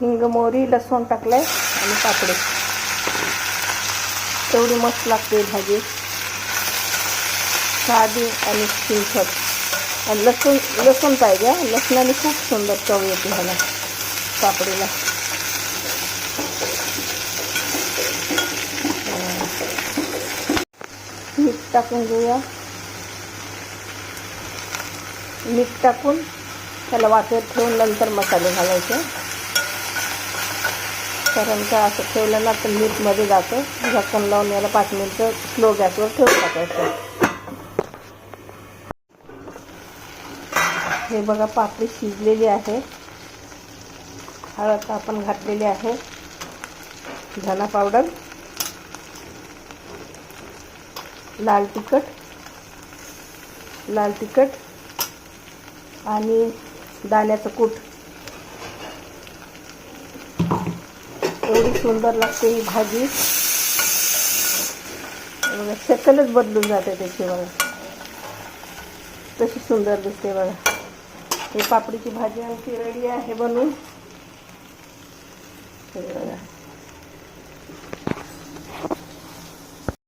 हिंग मोहरी लसूण टाकलं आहे आणि पापडे. तेवढी मस्त लागते भाजी. साधी आणि चिंचट आणि लसूण लसूण पाहिजे लसणाने खूप सुंदर चव येते ह्याला पापडीला. मीठ टाकून घेऊया. मीठ टाकून त्याला वाटेत ठेवून नंतर मसाले घालायचे. कारण का असं ठेवलं ना तर मीठमध्ये जातं. झाकण लावून याला पाच मिनटं स्लो गॅसवर ठेवून टाकायचं. हे बघा पापडी शिजलेली आहे. हळद आपण घातलेली आहे. धना पावडर. लाल तिखट. लाल तिखट. आणि दाण्याचं कूट. एवढी सुंदर लागते ही भाजी. बघा बदलून जाते त्याची बघा तशी सुंदर दिसते बघा. हे पापडीची भाजी आमची रेडी आहे बनवून हे बघा.